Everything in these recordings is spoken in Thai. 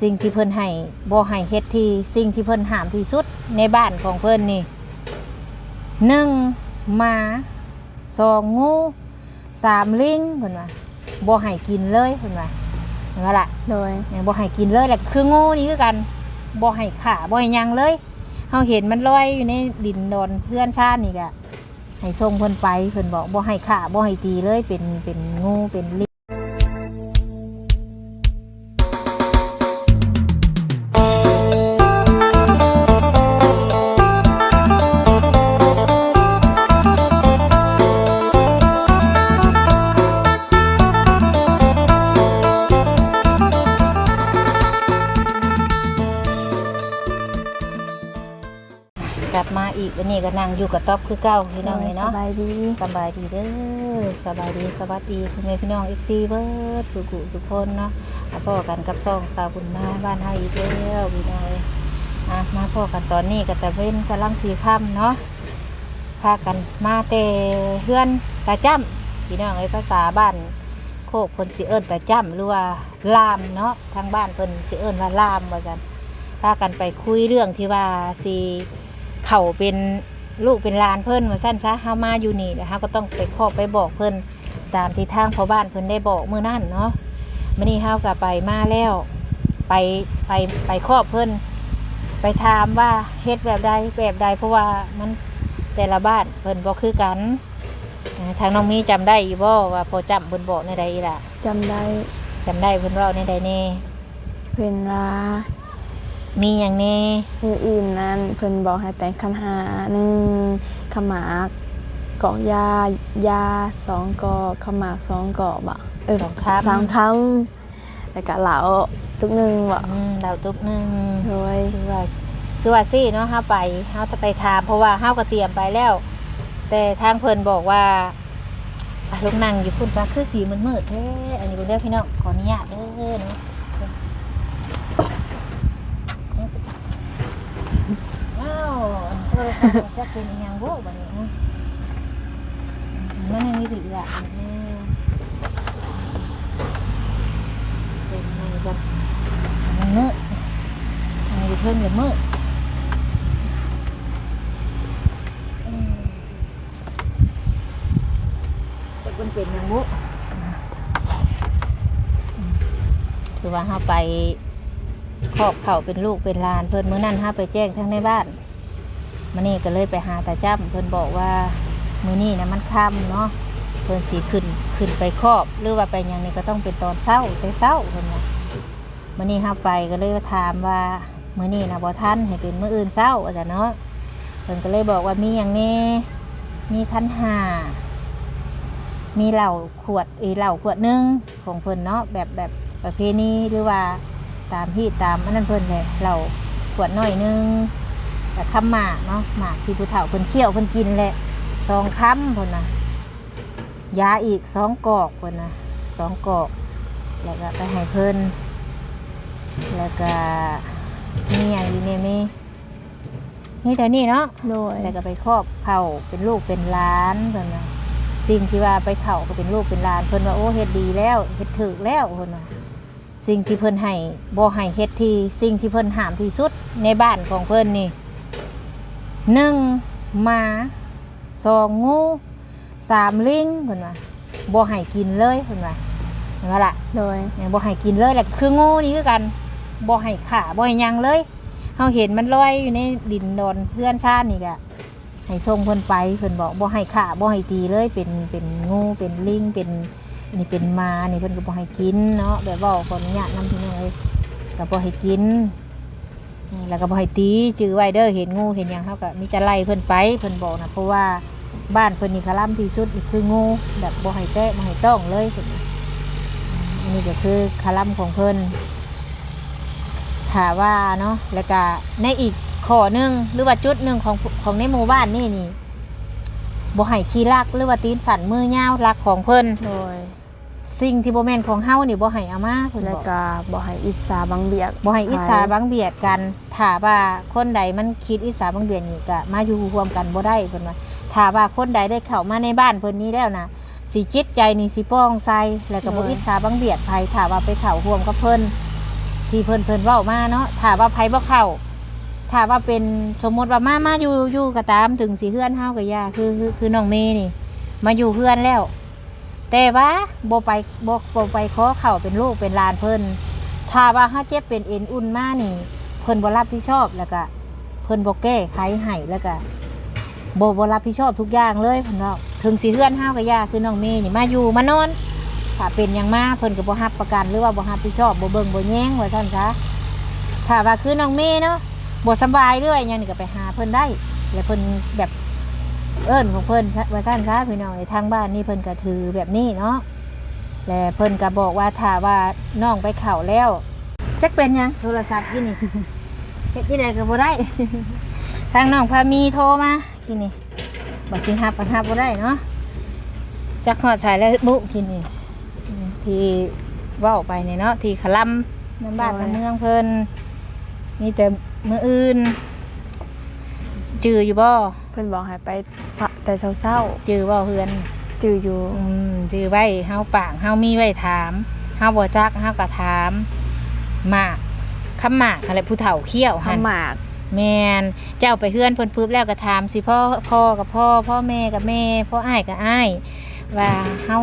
สิ่งที่เพิ่นให้บ่ให้เฮ็ดที่สิ่งที่เพิ่นห้ามที่สุดในบ้านของเพิ่นนี่หนึ่งหมาสองงูสามลิงเพิ่นว่าบ่ให้กินเลยเพิ่นว่าเห็นว่าล่ะโดยเนี่ยบ่ให้กินเลยแหละคืองูนี่คือกันบ่ให้ขาบ่ให้หยังเลยเฮาเห็นมันลอยอยู่ในดินดอนเพื่อนชาตินี่ก็ให้ส่งเพิ่นไปเพิ่นบอกบ่ให้ขาบ่ให้ตีเลยเป็นเป็นงูเป็นลิง กวันนี้ก็นั่งอยู่กับต๊อบคือเก่าพี่น้องนี่สเนาะบายดีสบายดีเด้อสบายดีสวัสดีคุณแม่พี่น้อง FC เบิร์ดสุขุสุพนเนาะมาพ่อกันกับซองสาวบุญมาบ้านเฮาอีกแล้วพี่น้องเอ้ยอะมาพ่อกันตอนนี้ก็ตะเว้นกำลังสีค่ำเนาะพากันมาแต่เฮือนตาจ้ำพี่น้องเอ้ยภาษาบ้านโคกเพิ่นสิเอิ้นตาจ้ำหรือว่าลามเนาะทางบ้านเพิ่นสิเอิ้นว่าลามว่าซั่นพากันไปคุยเรื่องที่ว่าสิเข้าเป็น ลูกเป็นหลานเพิ่นว่าสั้นซะเฮามาอยู่นี่เดี๋ยวเฮาก็ต้องไปขอไปบอกเพิ่นตามที่ทางพ่อบ้านเพิ่นได้บอกมื้อนั้นเนาะมื้อนี้เฮาก็ไปมาแล้ว ไปไปไปครอบเพิ่นไปถามว่าเฮ็ดแบบใดแบบใดเพราะว่ามันแต่ละบ้านเพิ่นบ่คือกันอ่าทางน้องมีจำได้อยู่บ่ว่าพอจำเพิ่นบอกในใดอีล่ะจำได้จำได้เพิ่นเว้าในใดแน่เพิ่นว่า มีหยังแน่มืออื่นนั้นเพิ่นบอกให้แต่งคันหาหนึ่งขมากกอกยายาสองกอกขมากสองกอกบ่เออสองคำ สามคำแล้วก็เหลาทุกหนึ่งบ่อืมดาตุ๊บหนึ่งโดยคือว่าคือว่าซี่เนาะเฮาไปเฮาจะไปถามเพราะว่าเฮาก็เตรียมไปแล้ว แต่ทางเพิ่นบอกว่าอะลงนั่งอยู่พุ่นปะคือสีมันมืดแท้อันนี้เบิ่งเด้พี่น้องขออนุญาตเด้อเนาะว้าวอันโทรศัพท์ จะเป็นอีหยังบ่บัดนี้มันยังมีอีกอะเป็นไงกันมันมืดอันนี้เพิ่นอย่ามืดอืมจะเป็นเป็นอย่างบุคือว่าเฮาไปครอบเข่าเป็นลูกเป็นลานเพิ่นมื้อนั้นเฮาไปแจ้งทั้งในบ้าน มื้อนี้ก็เลยไปหาตาจ้ำเพิ่นบอกว่ามือนี้นะมันค่ำเนาะเพิ่นสิขึ้นขึ้นไปครอบ หรือว่าไปหยังนี่ก็ต้องเป็นตอนเช้าแต่เช้าเพิ่นว่ามื่อนี้เข้าไปก็เลยมาถามว่ามื่อนี้นะบ่ท่านให้เป็นมื้ออื่นเศร้าอาจารย์เนาะเพิ่นก็เลยบอกว่ามีอย่างนี้มีคันหามีเหล้าขวดอยเหล้าขวดหนึงของเพิ่นเนาะแบบแบบประเพณีหรือว่าตามฮีตตามอันนั้นเพิ่นเลยเหล้าขวดน้อยหนึง แต่คำหมากเนาะหมากที่ผู้เฒ่าเพิ่นเคี่ยวเพิ่นกินแหละสองคำเพิ่นน่ะยาอีกสองกอกเพิ่นน่ะสองกอกแล้วก็ไปให้เพิ่นแล้วก็มีอย่างอีเนี่ยมีนี่แต่นี่เนาะโดยแล้วก็ไปครอบเข่าเป็นลูกเป็นหล้านเพิ่นว่าสิ่งที่ว่าไปเข่าก็เป็นลูกเป็นหล้านเพิ่นว่าโอ้เฮ็ดดีแล้วเฮ็ดถูกแล้วเพิ่นว่าสิ่งที่เพิ่นให้บ่ให้เฮ็ดที่สิ่งที่เพิ่นห้ามที่สุดในบ้านของเพิ่นนี่ หนึ่งหมาสองงูสามลิงเพิ่นว่าบ่ให้กินเลยเพิ่นว่าเห็นว่าล่ะโดยเนี่ยบ่ให้กินเลยแหละคืองูนี่คือกันบ่ให้ขาบ่ให้หยังเลยเฮาเห็นมันลอยอยู่ในดินดอนเพื่อนชาตินี่ก็ให้ส่งเพิ่นไปเพิ่นบอกบ่ให้ขาบ่ให้ตีเลยเป็นเป็นงูเป็นลิงเป็นอันนี้เป็นมานี่เพิ่นก็บ่ให้กินเนาะแบบเว้าขออนุญาตนำพี่น้องเอ้ยก็บ่ให้กินอืม แล้วก็บ่ให้ตีจื้อไว้เด้อเห็นงูเห็นหยังเฮาก็มีแต่ไล่เพิ่นไปเพิ่นบอกนะเพราะว่าบ้านเพิ่นนี่คาร่ำที่สุดนี่คืองูแบบบ่ให้แตะบ่ให้ต้องเลยนว่าอันนี้ก็คือคลัมของเพิ่นถาว่าเนาะแล้วก็ในอีกข้อหนึงหรือว่าจุดหนึ่งของของในหมู่บ้านนี่นี่บ่ให้ขี้ลักหรือว่าตีนสั่นมือยาวลักของเพิ่นโดย สิ่งที่บ่แม่นของเฮานี่บ่ให้เอามาเพิ่นแล้วบอกก็บอกให้อิจฉาบังเบียกบ่ให้อิสาบังเบียดกันถ้าว่าคนใดมันคิดอิสาบังเบียดนี่ก็มาอยู่ร่วมกันบ่ได้เพิ่นว่าถ้าว่าคนใดได้เข้ามาในบ้านเพิ่นนี้แล้วนะสิจิตใจนี่สิป้องใสแล้วก็บ่อิสาบังเบียดภัยถ้าว่าไปเข้าร่วมกับเพิ่นที่เพิ่นเพิ่นเว้ามาเนาะถ้าว่าไผบ่เข้าถ้าว่าเป็นสมมติว่ามามาอยู่อยู่ก็ตามถึงสิเฮือนเฮาก็ย่าคือคือคือน้องเมย์นี่ มาอยู่เฮือนแล้ว แต่ว่าบ่ไปบ่บ่ไปขอเข้าเป็นลูกเป็นลานเพิ่นถ้าว่าเฮาเจ็บเป็นเอ็นอุ่นมานี่ เพิ่นบ่รับผิดชอบแล้วก็เพิ่นบ่แก้ไขให้แล้วก็บบ่รับผิดชอบทุกอย่างเลยเพิ่นว่าถึงสิเฮือนเฮาวก็ย่าคือน้องเมย์นี่มาอยู่มานอนถ้าเป็นอย่างมาเพิ่นก็บ่รับประกันหรือว่าบ่รับผิดชอบบ่เบิ่งบ่แย้งว่าซั่นซะถ้าว่าคือน้องเมย์เนาะบ่สบายเรื่อยยังนี่ก็ไปหาเพิ่นได้แล้วเพิ่นแบบ เอิ้นของเพิ่นซะว่าซั่นซะพี่น้องไอ้ทางบ้านนี่เพิ่นก็ถือแบบนี้เนาะแล้วเพิ่นก็บอกว่าถ้าว่าน้องไปเข้าแล้วจักเป็นหยังโทรศัพท์ที่นี่เฮ็ดที่ใดก็บ่ได้ ทางน้องพามีโทรมาที่นี่บ่สิรับบ่รับบ่ได้เนาะจักฮอดสายแล้วบุที่นี่ที่เว่าไปเนี่ยเนาะที่ขะลำน้ำบ้านโอ้ยน้ำเมืองเพิ่นมีแต่มืออื่น จืออยู่บ่เพิ่นบอกให้ไปสะแต่เช้าจือบ่เฮือนๆจืออยู่อืมจือไว้เฮาปากเฮามีไว้ถามเฮาบ่จักเฮาก็ถามหมากคำหมากอะไรผู้เฒ่าเขี้ยวหั่ข้านวหมาก แม่นเจ้าไปเฮือนเพิ่นปึ๊บแล้วก็ถามสิพ่อพ่อกับพ่อ พ่อแม่กับแม่พ่ออ้ายกับอ้ายว่าเฮา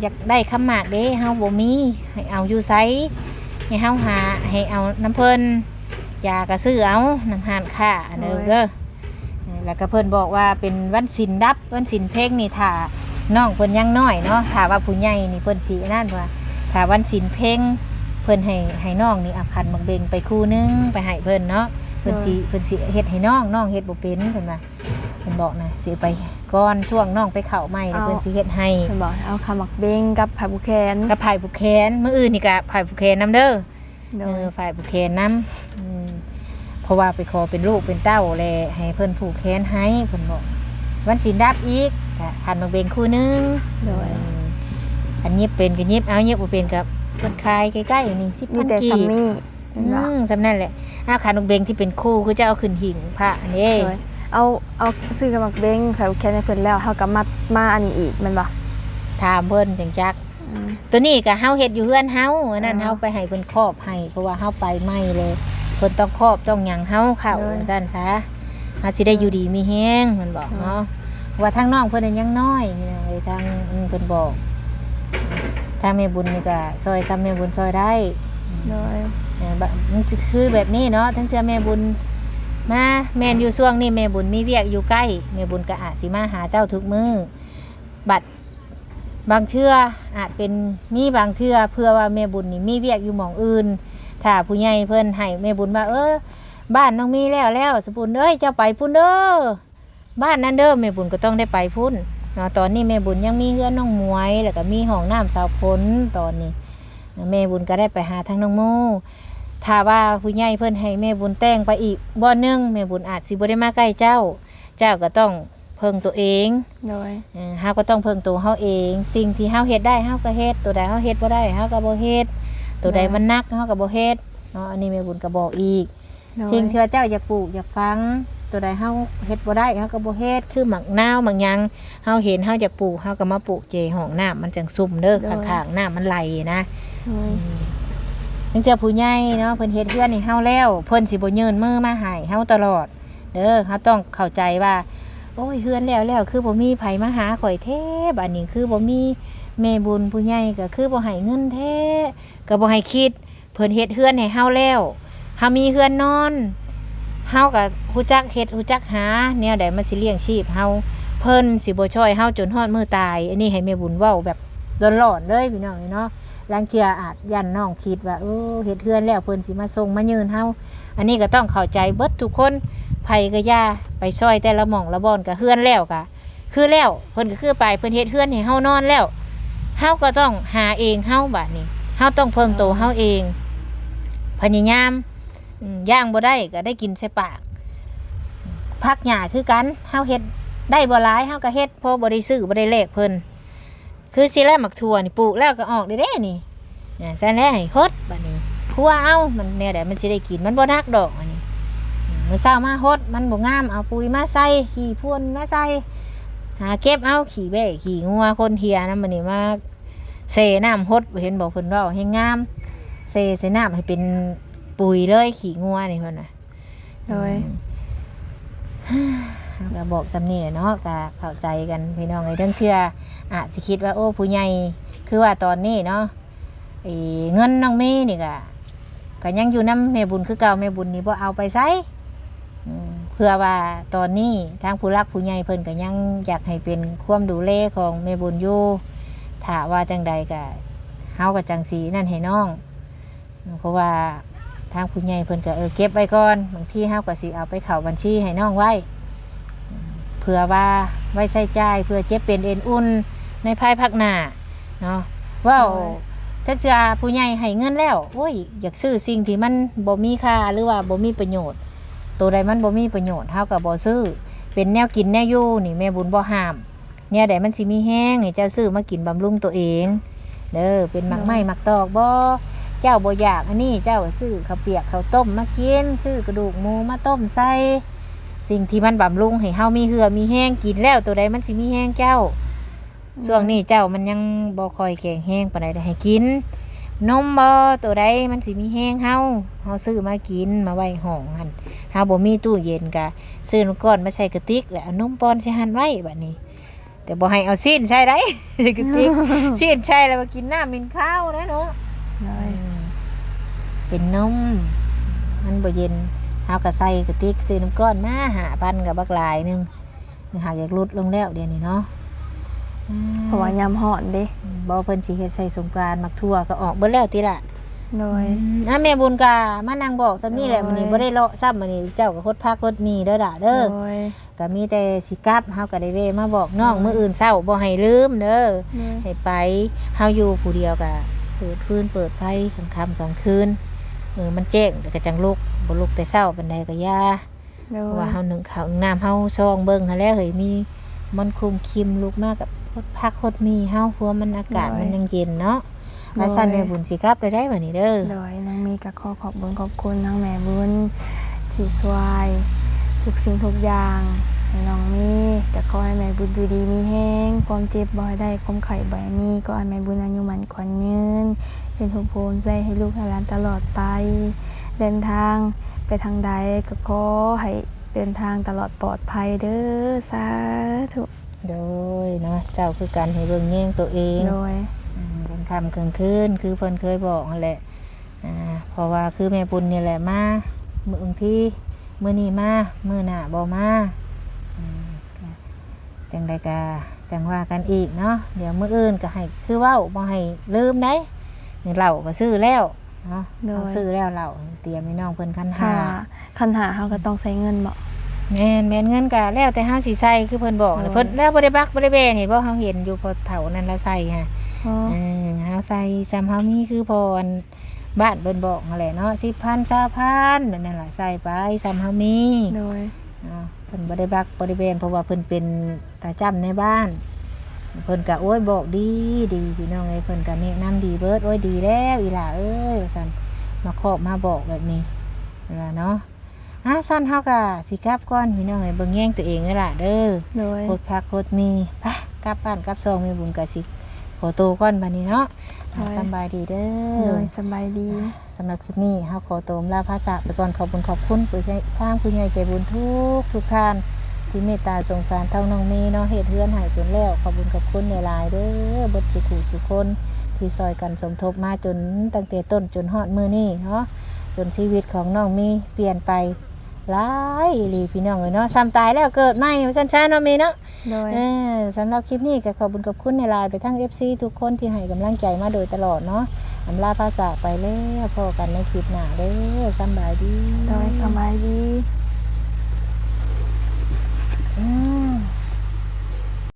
อยากได้คำหมากเด้เฮาบ่มีให้เอาอยู่ไสให้เฮาหาให้เอาน้ำเพิ่นยาก็ซื้อเอาน้ำหานค่าอันเด้อเด้อ แล้วก็เพิ่นบอกว่าเป็นวันศีลดับวันศีลเพ่งนี่ถ้าน้องเพิ่นยังน้อยเนาะถ้าว่าผู้ใหญ่นี่เพิ่นสินั่นว่าถ้าวันศีลเพ่งเพิ่นให้ให้น้องนี่เอาคันบังเบงไปคู่นึงไปให้เพิ่นเนาะเพิ่นสิเพิ่นสิเฮ็ดให้น้องน้องเฮ็ดบ่เป็นเพิ่นว่าเพิ่นบอกนะสิไปก่อนช่วงน้องไปเข้าใหม่แล้วเพิ่นสิเฮ็ดให้เพิ่นบอกให้เอาข้าวหมักเบงกับผักบุแคนกับไผ่ผู้แคนมื้ออื่นนี่ก็ไผ่ผู้แคนนํเด้อโดเอยอฝ่ายผู้แคนนํอืมเพ ราะว่าไปขอเป็นลูกเป็นเต้าแลให้เพิ่นผูกแขนให้เพิ่นบอกวันศีลดับอีกก็คันมาเบงคู่หนึงโดยอืมอันนี้เป็นก็ยิบเอายิบบ่เป็นก็เพิ่นคายใกล้ๆนี่มี10,000แต่กีซัมบมี่เห็นอืบ่มสำนั่นแหละอาคารนกเบงที่เป็นคู่คือจะเอาขึ้นหิ่งพระอันนี้โดยเอาเอาซื้อกับหมักเบงผักบุแคนให้เพิ่นแล้วเฮาก็มามาอันนี้อีกแมันบ่ถามเพิ่นจังจักอืมตัวนี้ก็เฮาเฮ็ดอยู่เฮือนเฮาอันนั้นอ๋อเฮาไปให้เพิ่นครอบให้เพราะว่าเฮาไปไม่เลยเพิ่นต้องครอบต้องหยังเฮาเข้าเลยซั่นซะเฮาสิได้อยู่ดีมีแฮงเพิ่นบอกอ๋อเนาะว่าทางน้องเพิ่นนะยังน้อยเลยทางอืมเพิ่นบอกทางแม่บุญนี่ก็ซอยซ้ำแม่บุญซอยได้โดยเออบะมันสิคือแบบนี้เนาะทั้งเทื่อแม่บุญมาแม่นอยู่ช่วงนี้แม่บุญมีเวียกอยู่ใกล้แม่บุญก็อาจสิมาหาเจ้าทุกมือบัดบางเทื่ออาจเป็นมีบางเทื่อเพื่อว่าแม่บุญนี่มีเวียกอยู่หม่องอื่น ถ้าผู้ใหญ่เพิ่นให้แม่บุญว่าเออ บ้านน้องมีแล้วแล้วสปุนเอ้ยเจ้าไปพุ่นเด้อบ้านนั้นเด้อแม่บุญก็ต้องได้ไปพุ่นเนาะตอนนี้แม่บุญยังมีเฮือนน้องหมวย แล้วก็มีห้องน้ำสาวพ้นตอนนี้แม่บุญก็ได้ไปหาทางน้องโมถ้าว่าผู้ใหญ่เพิ่นให้แม่บุญแต่งไปอีกบ่อนหนึงแม่บุญอาจสิบ่ได้มาใกล้เจ้า เจ้าก็ต้องเพิ่งตัวเองโดยเออเฮาก็ต้องเพิ่งตัวเฮาเอง สิ่งที่เฮาเฮ็ดได้เฮาก็เฮ็ดตัวใดเฮาเฮ็ดบ่ได้เฮาก็บ่เฮ็ด ตัวใดมันหนักเฮาก็บ่เฮ็ดเนาะอันนี้แม่บุญก็บอกอีกโดยสิ่งที่ว่าเจ้าอยากปลูกอยากฟังตัวใดเฮาเฮ็ดบ่ได้เฮาก็บ่เฮ็ดคือหมักนาวหมักหยังเฮาเห็นเฮาอยากปลูกเฮาก็มาปลูกเจห้องน้ามันจังซุ่มเด้อข้างๆน้ามันไหลนะโดยถึงเจอผู้ใหญ่เนาะเพิ่นเฮ็ดเพื่อนให้เฮาแล้วเพิ่นสิบ่ยืนมือมาให้เฮาตลอด เด้อเฮาต้องเข้าใจว่า โอ้ยเฮือนแล้วแล้วคือบ่มีไผมาหาข่อยแท้บัดนี้คือบ่มี แม่บุญผู้ใหญ่ก็คือบ่ให้เงินแท้ก็บ่ให้คิด เพิ่นเฮ็ดเฮือนให้เฮาแล้วเฮามีเฮือนนอนเฮาก็ฮู้จักเฮ็ดฮู้จักหาแนวใดมันสิเลี้ยงชีพเฮาเพิ่นสิบ่ช่วยเฮาจนฮอดมื้อตาย อันนี้ให้แม่บุญเว้าแบบร้อนๆเลยพี่น้องเนาะลางเทียอาจยันน้องคิดว่าเออเฮ็ดเทือนแล้วเพิ่นสิมาส่งมายืนเฮาอันนี้ก็ต้องเข้าใจเบิดทุกคนไผก็ย่าไปช่วยแต่ละหม่องละบ่อนก็เฮือนแล้วก็คือแล้วเพิ่นก็คือไปเพิ่นเฮ็ดเฮือนให้เฮานอนแล้ว เฮาก็ต้องหาเองเฮาบัดนี้เฮาต้องเพิ่งโตวเฮาเองพยายามอืมย่างบ่ได้ก็ได้กินใส่ปากพักหญ้าคือกันเฮาเฮ็ดได้บ่หลายเฮาก็เฮ็ดพอบ่ได้ซื้อบ่ได้แลกเพิ่นคือสิแลหมักถั่วนี่ปลูกแล้วก็ออกได้เด้นี่เนี่ยแซ่แล้วให้ฮดบัดนี้พัวเอามันเนี่ยเดี๋ยวมันสิได้กินมันบ่นักดอกอันนี้อืมมื้อเช้ามาฮดมันบ่งามเอาปุ๋ยมาใส่ขี้พ่นมาใส่ หาเก็บเอาขี้แบ่ขี้งัวคนเฮียนำมันนี่มาเซน้ำฮดเห็นบอกเพิ่นว่าให้งามเซใส่น้ำให้เป็นปุ๋ยเลยขี่งัวนี่เพิ่นน่ะโดยก็บอกสำนี่แหละเนาะก็เข้าใจกันพี่น้องไอ้เรื่องเชื่ออาจจะคิดว่าโอ้ผู้ใหญ่คือว่าตอนนี้เนาะไอ้เงินน้องเมย์นี่ก็ก็ยังอยู่น้ำแม่บุญคือเก่าแม่บุญนี่บ่เอาไปใช้อืม เพื่อว่าตอนนี้ทางผู้รักผู้ใหญ่เพิ่นก็ยังอยากให้เป็นความดูแลของแม่บุญอยู่ถ้าว่าจังใดก็เฮากับจังสีนั่นให้น้อง เพราะว่าทางผู้ใหญ่เพิ่นก็เออเก็บไว้ก่อนบางที่เฮาก็สิเอาไปเข้าบัญชีให้น้องไว้เผื่อว่าไว้ใช้จ่ายเพื่อเจ็บเป็นเอ็นอุ่นในภายภาคหน้าเนาะว้าวถ้าจะผู้ใหญ่ให้เงินแล้วโอ้ยอยากซื้อสิ่งที่มันบ่มีค่าหรือว่าบ่มีประโยชน์ ตัวใดมันบ่มีประโยชน์เฮาก็บ่ซื้อ เป็นแนวกินแนวอยู่นี่แม่บุญบ่ห้าม เนี่ยใดมันสิมีแห้งให้เจ้าซื้อมากินบำรุงตัวเอง เด้อเป็นมักไม้มักตอกบ่เจ้าบ่อยากอันนี้เจ้าซื้อข้าวเปียกข้าวต้มมากินซื้อกระดูกหมูมาต้มใส่สิ่งที่มันบำรุงให้เฮามีเหือมีแห้งกินแล้วตัวใดมันสิมีแห้งเจ้าช่วงนี้เจ้ามันยังบ่ค่อยแข็งแห้งปานใดได้ให้กิน นมบ่ตัวใดมันสิมีแห้งเฮาเฮาซื้อมากินมาไว้ห้องหั่นเฮาบ่มีตู้เย็นก็ซื้อนมก้อนมาใส่กระติกแล้วเอานมปอนใส่หั่นไว้บัดนี้ แต่บ่ให้เอาซีนใส่ได้กระติกซีนใช่แล้วมากินน้ำกินข้าวนะเนาะโดยเป็นนมมันบ่เย็นเฮาก็ใส่กระติกซื้อน้ำก้อนมาหาพันกับบักหลายหนึงหากอยากลดลงแล้วเดี๋ยวนี้เนาะอืม เพราะว่ายามฮ้อนเด้บ่เพิ่นสิเฮ็ดใส่สงกรานต์มักทั่วก็ออกเบิดแล้วติล่ะโดยอืมอะแม่บุญกามานั่งบอกซะนี่แหละโอ้ยมื้อนี้บ่ได้เลาะซ้ำมื้อนี้เจ้าก็คดพักคดมีเด้อล่ะเด้อโดย ก็มีแต่สิกลับเฮาก็ได้เวะมาบอกน้องมื้ออื่นเช้าบ่ให้ลืมเด้อโดยให้ไปเฮาอยู่ผู้เดียวก็เปิดฟืนเปิดไฟกลางค่ำกลางคืนเออมันแจ้งเดี๋ยวก็จังลุกบ่ลุกแต่เช้าปานใดก็อย่า โดเพยราะว่าเฮานึ่งข้าวนึ่งน้ำเฮาซองเบิ่งหั้นแหล้วเฮ้ยมีมันคุมคิมลุกมากกับ พดพักพดมีเฮาเพราะว่ามันอากาศมันยังเย็นเนาะแล้วสั่นแม่บุญสิครับไปได้บัดนี้เด้อโดยนางมีก็ขอขอบคุญขอบคุณนางแม่บุญที่ช่วยทุกสิ่งทุกอย่างให้น้องมีก็ขอให้แม่บุญอยู่ดีมีแห้งความเจ็บบ่ให้ได้ความไข่บ่ให้มีก็ให้แม่บุญอายุมันขวัญยืนเป็นทุกภูมิใจให้ลูกให้หลานตลอดไป เดินทางไปทางใดก็ขอให้เดินทางตลอดปลอดภัยเด้อสาธุ โดยเนาะเจ้าคือการให้เบิ่งแย่งตัวเองโดยอืมกลางค่ำกลางคืนคือเพิ่นเคยบอกนั่นแหละอ่าเพราะว่าคือแม่บุญนี่แหละมามื้อบางทีมื้อนี้มามื้อหน้าบ่มาอืมก็จังใดก็จังว่ากันอีกเนาะเดี๋ยวมื้ออื่นก็ให้คือเว้าบ่ให้ลืมได้นี่เหล้าก็ซื้อแล้วเนาะโดยเอาซื้อแล้วเหล้าเตรียมให้น้องเพิ่นคันถ้าหาคันหาเฮาก็ต้องใช้เงินบ่ แม่นแม่นเงินก็แล้วแต่เฮาสิใส่คือเพิ่นบอกน่ะโอ้ยเพิ่นแล้วบ่ได้บักบ่ได้แบ่งเห็นบ่เฮาเห็นอยู่พอเฒ่านั้นแล้วใส่ฮะอ๋อเออเฮาใส่ซ้ำเฮามีคือพรบ้านเพิ่นบอกนั่นแหละเนาะ10,000 20,000นั่นล่ะใส่ไปซ้ำเฮามีโดยเนาะเพิ่นบ่ได้บักบ่ได้แบ่งเพราะว่าเพิ่นเป็นตาจ้ำในบ้าน เพิ่นก็โอ้ยบอกดีดีพี่น้องเอ้ยเพิ่นก็แนะนำดีเบิดโอ้ยดีแล้วอีหล่าเอ้ยว่าซั่นมาขอบมาบอกแบบนี้นั่นล่ะเนาะ อะซั่นเฮาก็สิกลับก่อนพี่น้องเอ้ยเบิ่งแย่งตัวเองนั่นล่ะเด้อโดยโคตรพักโคตรมีไปกลับบ้านกลับซองมีบุญกะสิขอตัวก่อนบัดนี้เนาะอะสำบายดีเด้โดอ ยสบายดี สำหรับคลิปนี้เฮาขอตัวลาพระจากไปก่อนขอบคุณขอบคุณผู้ใช้ทางผู้ใหญ่ใจบุญทุกทุกท่านที่เมตตาสงสารเท่าน้องเมย์เนาะเฮ็ดเฮือนให้จนแล้วขอบคุณขอบคุณในหลายๆเด้อเบิดสิขู่สิคนที่ซอยกันสมทบมาจนตั้งแต่ต้นจนฮอดมื้อนี้เนาะจนชีวิตของน้องมีเปลี่ยนไป หลายอีหลีพี่น้องเอ้ยเนาะซ้ำตายแล้วเกิดใหม่ว่าซั่นๆเนาะเมย์เนาะ โดย เออสำหรับคลิปนี้ก็ขอบคุณขอบคุณในไลน์ไปทั้ง FC ทุกคนที่ให้กำลังใจมาโดยตลอดเนาะอำลาพาจากไปแล้วพอกันในคลิปหน้าเด้อสำบายดี โดยสบายดี